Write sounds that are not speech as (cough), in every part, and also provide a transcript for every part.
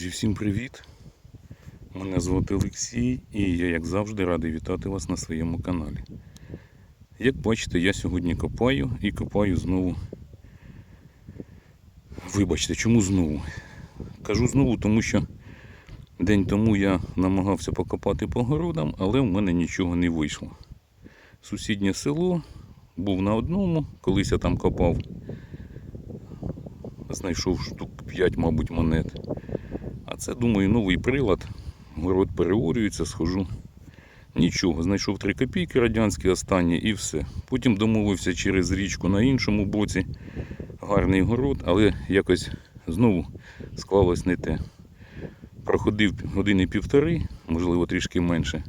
Друзі, всім привіт! Мене звати Олексій і я, як завжди, радий вітати вас на своєму каналі. Як бачите, я сьогодні копаю і копаю знову. Вибачте, чому знову? Кажу знову, тому що день тому я намагався покопати по городам, але в мене нічого не вийшло. Сусіднє село був на одному, колись я там копав. Знайшов штук 5, мабуть, монет. Це, думаю, новий прилад. Город переорюється, схожу. Нічого, знайшов 3 копійки радянські останні і все. Потім домовився через річку на іншому боці. Гарний город, але якось знову склалось не те. Проходив години півтори, можливо, трішки менше.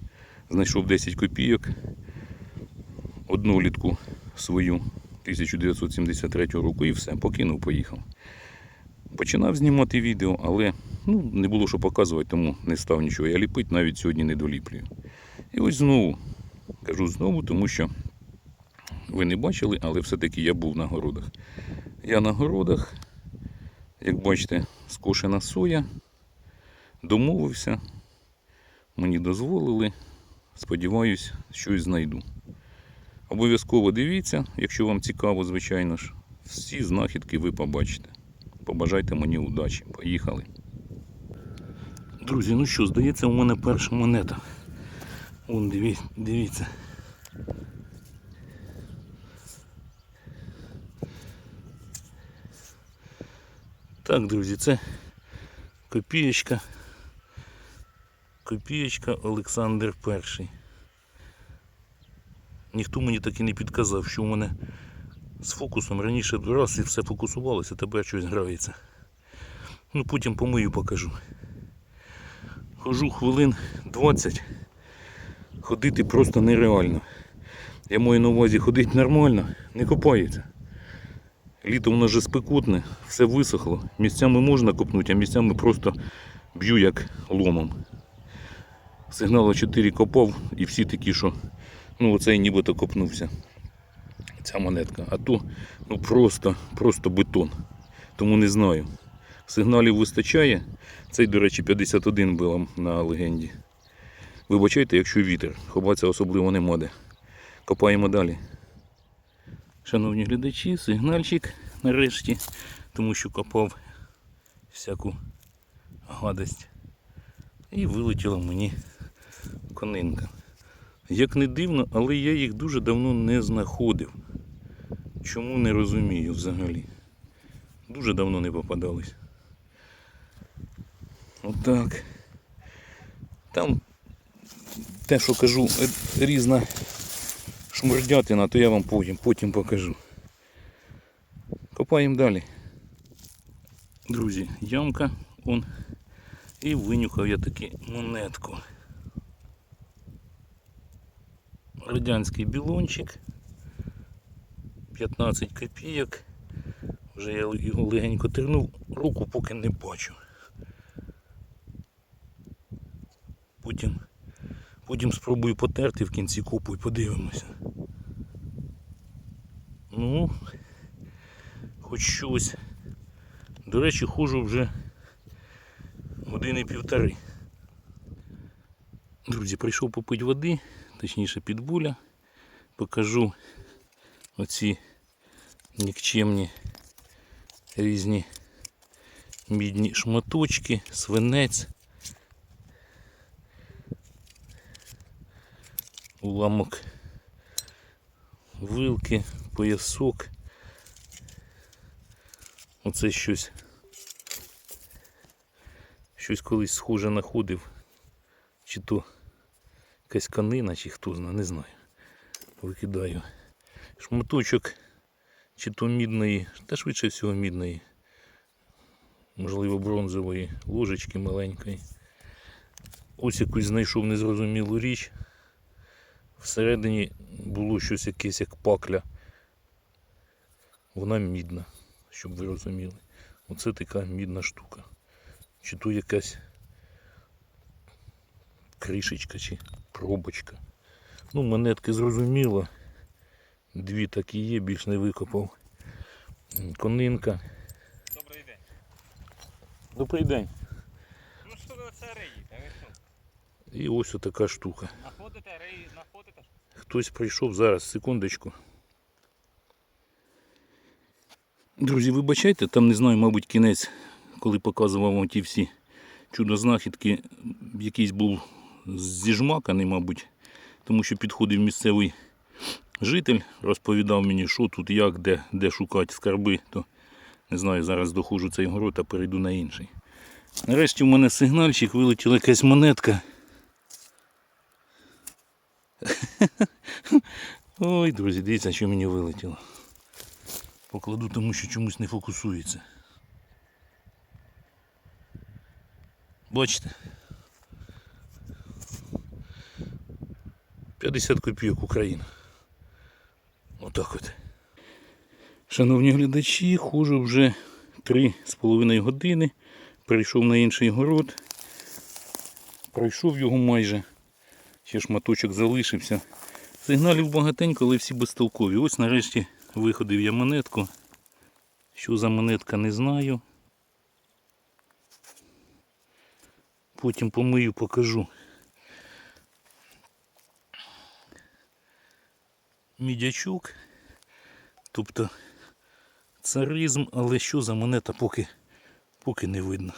Знайшов 10 копійок. Одну літку свою 1973 року і все, покинув, поїхав. Починав знімати відео, але ну, не було що показувати, тому не став нічого. Я ліпити навіть сьогодні не доліплюю. І ось знову, кажу знову, тому що ви не бачили, але все-таки я був на городах. Я на городах, як бачите, скошена соя, домовився, мені дозволили. Сподіваюсь, щось знайду. Обов'язково дивіться, якщо вам цікаво, звичайно ж, всі знахідки ви побачите. Побажайте мені удачі. Поїхали. Друзі, ну що, здається, у мене перша монета. Вон, диві, дивіться. Так, друзі, це копієчка. Копієчка Олександр І. Ніхто мені так і не підказав, що у мене з фокусом раніше раз і все фокусувалося, тепер щось грається. Ну потім помию покажу. Хожу хвилин 20. Ходити просто нереально. Я маю на увазі ходити нормально, не копається. Літо у нас же спекотне, все висохло. Місцями можна копнути, а місцями просто б'ю як ломом. Сигнала 4 копав і всі такі, що ну оцей нібито копнувся. Ця монетка. А то ну просто, просто бетон. Тому не знаю. Сигналів вистачає. Цей, до речі, 51 було на легенді. Вибачайте, якщо вітер. Ховатися особливо нема де. Копаємо далі. Шановні глядачі, сигнальчик нарешті, тому що копав всяку гадость. І вилетіла мені конинка. Як не дивно, але я їх дуже давно не знаходив. Чому не розумію взагалі. Дуже давно не попадались. Отак. Там те, що кажу, різна шмурдятина, то я вам потім, потім покажу. Копаємо далі. Друзі, ямка он. І винюхав я таки монетку. Радянський білончик. 15 копійок. Вже я його легенько тернув, руку поки не бачу. Потім, потім спробую потерти в кінці копу і подивимося. Ну, хоч щось. До речі, ходжу вже години півтори. Друзі, прийшов попити води, точніше підбуля. Покажу оці нікчемні різні мідні шматочки, свинець, уламок вилки, поясок. Оце щось. Щось колись схоже знаходив. Чи то якась канина, чи хто знає, не знаю. Викидаю. Шматочок чи то мідної, та швидше всього мідної, можливо бронзової ложечки маленької. Ось якусь знайшов незрозумілу річ. Всередині було щось якесь як пакля. Вона мідна, щоб ви розуміли. Оце така мідна штука. Чи то якась кришечка чи пробочка. Ну, монетки зрозуміло. Дві такі є, більш не викопав. Конинка. Добрий день. Добрий день. Ну що ви оце риєте? І ось отака штука. Находите, рей, находите. Хтось прийшов зараз, секундочку. Друзі, вибачайте, там не знаю, мабуть, кінець, коли показував вам ті всі чудо-знахідки, якийсь був зіжмаканий, мабуть, тому що підходив місцевий житель, розповідав мені, що тут, як, де, де шукати скарби, то не знаю, зараз доходжу цей город, а перейду на інший. Нарешті в мене сигнальчик, вилетіла якась монетка. (laughs) Ой, друзі, дивіться, що мені вилетіло. Покладу, тому що чомусь не фокусується. Бачите? 50 копійок Україна. Отак от. Шановні глядачі, ходжу вже 3,5 години. Перейшов на інший город. Пройшов його майже. Ще шматочок залишився. Сигналів багатенько, але всі безтолкові. Ось нарешті виходив я монетку. Що за монетка, не знаю. Потім помию, покажу. Мідячок. Тобто царизм, але що за монета поки, поки не видно.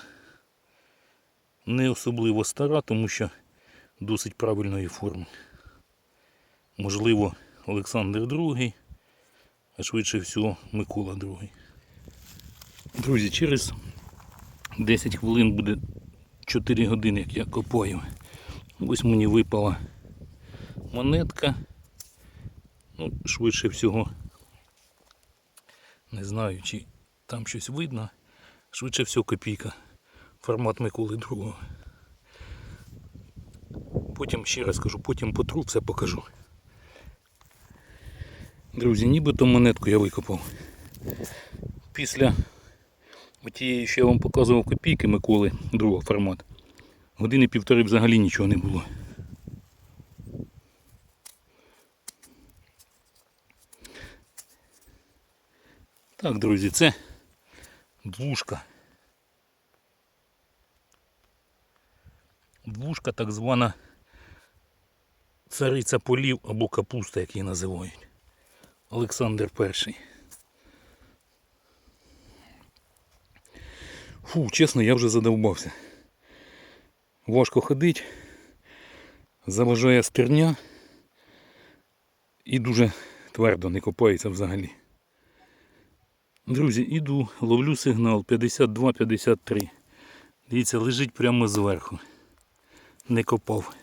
Не особливо стара, тому що досить правильної форми. Можливо, Олександр II, а швидше всього Микола II. Друзі, через 10 хвилин буде 4 години, як я копаю. Ось мені випала монетка. Ну, швидше всього. Не знаю, чи там щось видно. Швидше всього копійка. Формат Миколи II. Потім ще раз кажу, потім потру все покажу. Друзі, нібито монетку я викопав. Після тієї, що я вам показував копійки Миколи, другого формат. Години півтори взагалі нічого не було. Так, друзі, це двушка. Двушка так звана цариця полів або капуста, як її називають. Олександр І. Фу, чесно, я вже задовбався. Важко ходить, заважає стерня і дуже твердо не копається взагалі. Друзі, іду, ловлю сигнал 52-53. Дивіться, лежить прямо зверху. Не копав.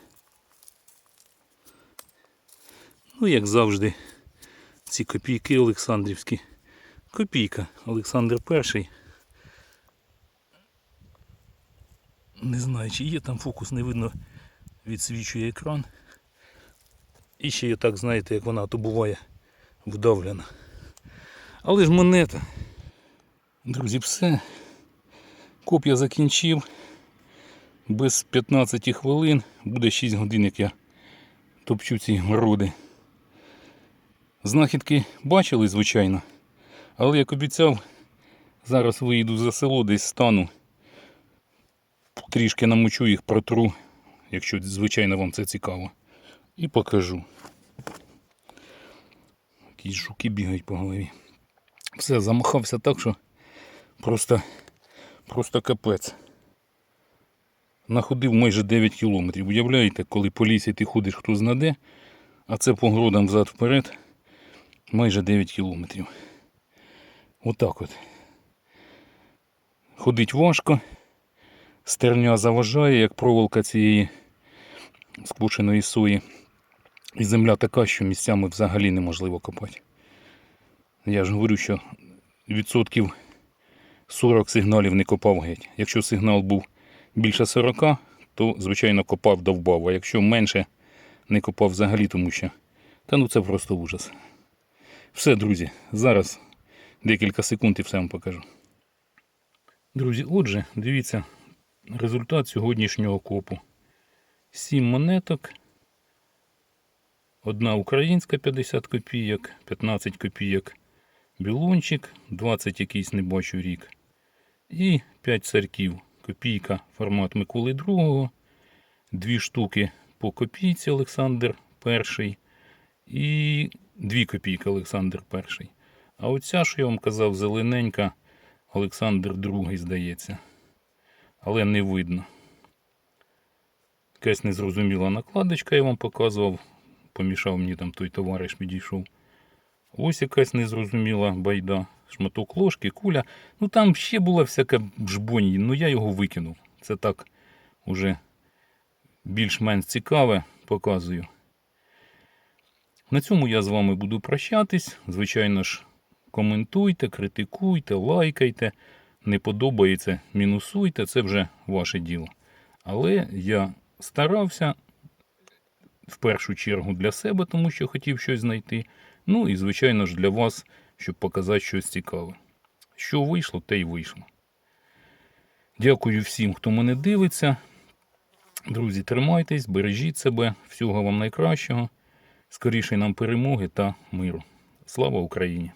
Ну, як завжди, ці копійки Олександрівські. Копійка Олександр І. Не знаю, чи є там фокус, не видно, відсвічує екран. І ще є так, знаєте, як вона то буває вдавлена. Але ж монета. Друзі, все. Коп я закінчив. Без 15 хвилин буде 6 годин, як я топчу ці городи. Знахідки бачили, звичайно. Але як обіцяв, зараз виїду за село, десь стану. Трішки намочу їх, протру, якщо звичайно вам це цікаво. І покажу. Якісь жуки бігають по голові. Все, замахався так, що просто, просто капець. Находив майже 9 кілометрів. Уявляєте, коли по лісі ти ходиш хто знаде, а це по городам взад вперед майже 9 кілометрів. Отак от. Ходить важко, стерня заважає, як проволока цієї скрученої сої. І земля така, що місцями взагалі неможливо копати. Я ж говорю, що відсотків 40 сигналів не копав геть. Якщо сигнал був більше 40, то, звичайно, копав довбав. А якщо менше, не копав взагалі, тому що. Та ну це просто ужас. Все, друзі, зараз декілька секунд і все вам покажу. Друзі, отже, дивіться результат сьогоднішнього копу. 7 монеток. Одна українська 50 копійок, 15 копійок білончик, 20 якийсь не бачу рік. І 5 царків. Копійка формат Миколи II, дві штуки по копійці Олександр І і дві копійки Олександр І. А оця, що я вам казав, зелененька Олександр II, здається. Але не видно. Якась незрозуміла накладочка, я вам показував. Помішав мені там той товариш підійшов. Ось якась незрозуміла байда. Шматок ложки, куля. Ну там ще була всяка жбонь, ну я його викинув. Це так уже більш-менш цікаве показую. На цьому я з вами буду прощатись. Звичайно ж, коментуйте, критикуйте, лайкайте. Не подобається, мінусуйте, це вже ваше діло. Але я старався в першу чергу для себе, тому що хотів щось знайти. Ну і, звичайно ж, для вас, щоб показати щось цікаве. Що вийшло, те й вийшло. Дякую всім, хто мене дивиться. Друзі, тримайтесь, бережіть себе, всього вам найкращого, скоріше нам перемоги та миру. Слава Україні!